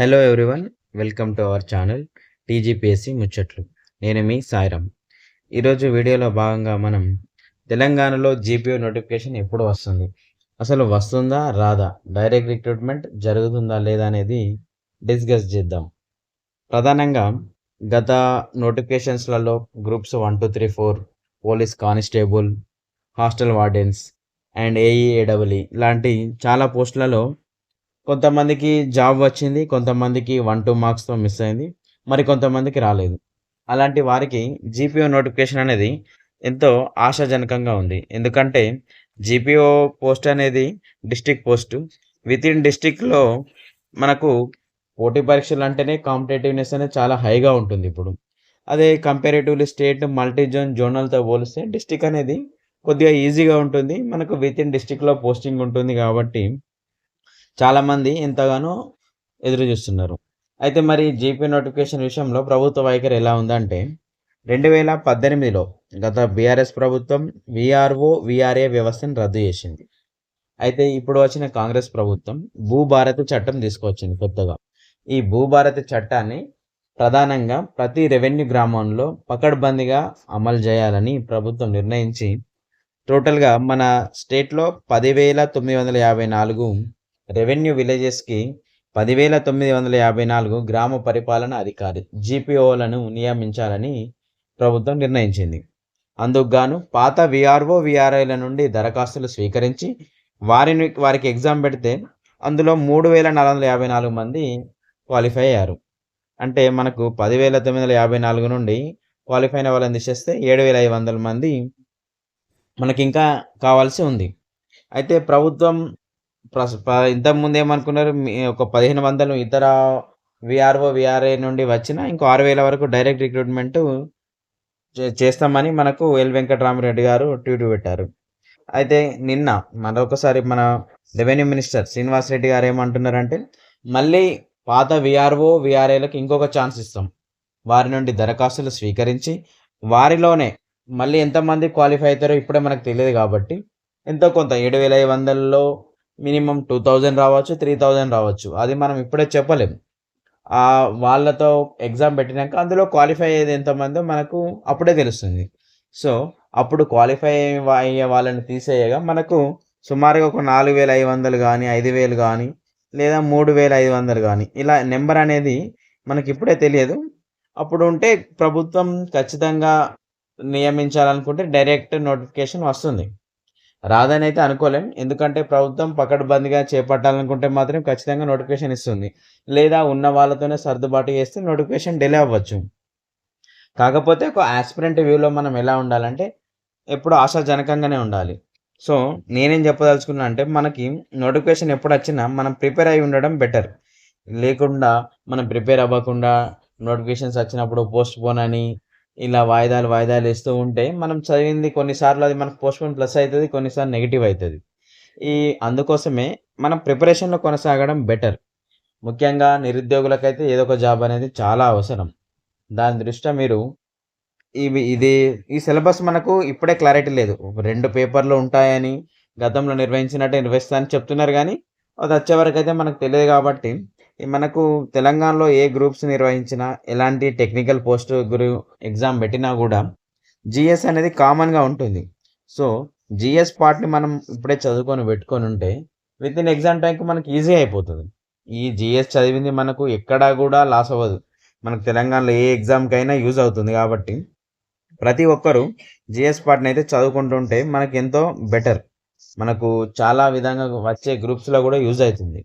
Hello everyone welcome to our channel TGPSC ముచ్చట్లు నేను మీ సాయిరామ్. ఈరోజు వీడియోలో భాగంగా మనం తెలంగాణలో జీపీఓ నోటిఫికేషన్ ఎప్పుడు వస్తుంది? అసలు వస్తుందా రాదా? డైరెక్ట్ రిక్రూట్మెంట్ జరుగుతుందా లేదా అనేది డిస్కస్ చేద్దాం. ప్రధానంగా గత నోటిఫికేషన్స్లలో groups one two three four police constable hostel wardens and AEAW లాంటి చాలా పోస్టులలో కొంతమందికి జాబ్ వచ్చింది కొంతమందికి వన్ టూ మార్క్స్తో మిస్ అయింది మరి కొంతమందికి రాలేదు. అలాంటి వారికి జీపీఓ నోటిఫికేషన్ అనేది ఎంతో ఆశాజనకంగా ఉంది. ఎందుకంటే జీపీఓ పోస్ట్ అనేది డిస్టిక్ పోస్టు విత్ ఇన్ డిస్టిక్లో మనకు పోటీ పరీక్షలు అంటేనే కాంపిటేటివ్నెస్ అనేది చాలా హైగా ఉంటుంది ఇప్పుడు. అదే కంపారేటివ్లీ స్టేట్ మల్టీ జోన్ జోనల్తో పోలిస్తే డిస్టిక్ అనేది కొద్దిగా ఈజీగా ఉంటుంది. మనకు విత్ ఇన్ డిస్టిక్లో పోస్టింగ్ ఉంటుంది కాబట్టి చాలామంది ఎంతగానో ఎదురు చూస్తున్నారు. అయితే మరి జీపీ నోటిఫికేషన్ విషయంలో ప్రభుత్వ వైఖరి ఎలా ఉందంటే రెండు వేల పద్దెనిమిదిలో గత బీఆర్ఎస్ ప్రభుత్వం విఆర్ఓ విఆర్ఏ వ్యవస్థను రద్దు చేసింది. అయితే ఇప్పుడు వచ్చిన కాంగ్రెస్ ప్రభుత్వం భూభారతి చట్టం తీసుకొచ్చింది కొత్తగా. ఈ భూభారతి చట్టాన్ని ప్రధానంగా ప్రతి రెవెన్యూ గ్రామంలో పకడ్బందీగా అమలు చేయాలని ప్రభుత్వం నిర్ణయించి టోటల్గా మన స్టేట్లో పదివేల తొమ్మిది వందల యాభై నాలుగు రెవెన్యూ విలేజెస్కి పదివేల తొమ్మిది వందల యాభై నాలుగు గ్రామ పరిపాలన అధికారి జీపీఓలను నియమించాలని ప్రభుత్వం నిర్ణయించింది. అందుకుగాను పాత విఆర్ఓ విఆర్ఐల నుండి దరఖాస్తులు స్వీకరించి వారిని వారికి ఎగ్జామ్ పెడితే అందులో మూడు వేల నాలుగు వందల యాభై నాలుగు మంది క్వాలిఫై అయ్యారు. అంటే మనకు పదివేల తొమ్మిది వందల యాభై నాలుగు నుండి క్వాలిఫై అయిన వాళ్ళని తీసేస్తే ఏడు వేల ఐదు వందల మంది మనకి ఇంకా కావాల్సి ఉంది. అయితే ప్రభుత్వం ఇంతకుముందు ఏమనుకున్నారు? ఒక పదిహేను వందలు ఇతర విఆర్ఓ విఆర్ఏ నుండి వచ్చిన ఇంకో ఆరు వేల వరకు డైరెక్ట్ రిక్రూట్మెంట్ చేస్తామని మనకు ఎల్ వెంకటరామరెడ్డి గారు ట్వీట్ పెట్టారు. అయితే నిన్న మరొకసారి మన రెవెన్యూ మినిస్టర్ శ్రీనివాస్ రెడ్డి గారు ఏమంటున్నారంటే మళ్ళీ పాత విఆర్ఓ విఆర్ఏలకు ఇంకొక ఛాన్స్ ఇస్తాం. వారి నుండి దరఖాస్తులు స్వీకరించి వారిలోనే మళ్ళీ ఎంతమంది క్వాలిఫై అవుతారో ఇప్పుడే మనకు తెలియదు కాబట్టి ఎంతో కొంత ఏడు వేల ఐదు వందల్లో మినిమం టూ థౌజండ్ రావచ్చు త్రీ థౌజండ్ రావచ్చు. అది మనం ఇప్పుడే చెప్పలేం. వాళ్ళతో ఎగ్జామ్ పెట్టినాక అందులో క్వాలిఫై అయ్యేది ఎంతమందో మనకు అప్పుడే తెలుస్తుంది. సో అప్పుడు క్వాలిఫై అయ్యే వాళ్ళని తీసేయగా మనకు సుమారుగా ఒక నాలుగు వేల ఐదు వందలు కానీ ఐదు వేలు కానీ లేదా మూడు వేల ఐదు వందలు కానీ ఇలా నెంబర్ అనేది మనకి ఇప్పుడే తెలియదు. అప్పుడు ఉంటే ప్రభుత్వం ఖచ్చితంగా నియమించాలనుకుంటే డైరెక్ట్ నోటిఫికేషన్ వస్తుంది. రాదని అయితే అనుకోలేం. ఎందుకంటే ప్రభుత్వం పకడ్బందీగా చేపట్టాలనుకుంటే మాత్రం ఖచ్చితంగా నోటిఫికేషన్ ఇస్తుంది. లేదా ఉన్న వాళ్ళతోనే సర్దుబాటు చేస్తే నోటిఫికేషన్ డిలే అవ్వచ్చు. కాకపోతే ఒక ఆస్పిరెంట్ వ్యూలో మనం ఎలా ఉండాలంటే ఎప్పుడు ఆశాజనకంగానే ఉండాలి. సో నేనేం చెప్పదలుచుకున్నా అంటే మనకి నోటిఫికేషన్ ఎప్పుడు వచ్చినా మనం ప్రిపేర్ అయి ఉండడం బెటర్. లేకుండా మనం ప్రిపేర్ అవ్వకుండా నోటిఫికేషన్స్ వచ్చినప్పుడు పోస్ట్ పోన్ అని ఇలా వాయిదాలు వాయిదాలు వేస్తూ ఉంటే మనం చదివింది కొన్నిసార్లు అది మనకు పోస్ట్పోన్ ప్లస్ అవుతుంది కొన్నిసార్లు నెగిటివ్ అవుతుంది ఈ అందుకోసమే మనం ప్రిపరేషన్లో కొనసాగడం బెటర్ ముఖ్యంగా నిరుద్యోగులకైతే ఏదో ఒక జాబ్ అనేది చాలా అవసరం. దాని దృష్ట్యా మీరు ఇవి ఇది ఈ సిలబస్ మనకు ఇప్పుడే క్లారిటీ లేదు. రెండు పేపర్లు ఉంటాయని గతంలో నిర్వహించినట్టే నిర్వహిస్తానని చెప్తున్నారు కానీ అది వచ్చే వరకు అయితే మనకు తెలియదు కాబట్టి మనకు తెలంగాణలో ఏ గ్రూప్స్ నిర్వహించినా ఎలాంటి టెక్నికల్ పోస్ట్ గురి ఎగ్జామ్ పెట్టినా కూడా జిఎస్ అనేది కామన్గా ఉంటుంది. సో జిఎస్ పార్ట్ని మనం ఇప్పుడే చదువుకొని పెట్టుకొని ఉంటే విత్ ఇన్ ఎగ్జామ్ టైంకి మనకి ఈజీ అయిపోతుంది. ఈ జిఎస్ చదివింది మనకు ఎక్కడా కూడా లాస్ అవ్వదు. మనకు తెలంగాణలో ఏ ఎగ్జామ్కైనా యూజ్ అవుతుంది కాబట్టి ప్రతి ఒక్కరూ జిఎస్ పార్ట్ని అయితే చదువుకుంటుంటే మనకి ఎంతో బెటర్ మనకు చాలా విధంగా వచ్చే గ్రూప్స్లో కూడా యూజ్ అవుతుంది.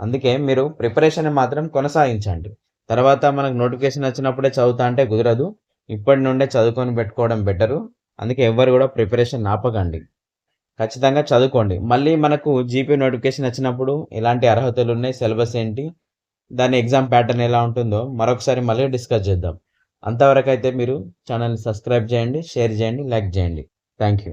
అందుకే మీరు ప్రిపరేషన్ మాత్రం కొనసాగించండి. తర్వాత మనకు నోటిఫికేషన్ వచ్చినప్పుడే చదువుతా అంటే కుదరదు. ఇప్పటి నుండే చదువుకొని పెట్టుకోవడం బెటరు. అందుకే ఎవరు కూడా ప్రిపరేషన్ ఆపకండి. ఖచ్చితంగా చదువుకోండి. మళ్ళీ మనకు జీపీ నోటిఫికేషన్ వచ్చినప్పుడు ఎలాంటి అర్హతలు ఉన్నాయి సిలబస్ ఏంటి దాని ఎగ్జామ్ ప్యాటర్న్ ఎలా ఉంటుందో మరొకసారి మళ్ళీ డిస్కస్ చేద్దాం. అంతవరకు అయితే మీరు ఛానల్ని సబ్స్క్రైబ్ చేయండి షేర్ చేయండి లైక్ చేయండి. Thank you.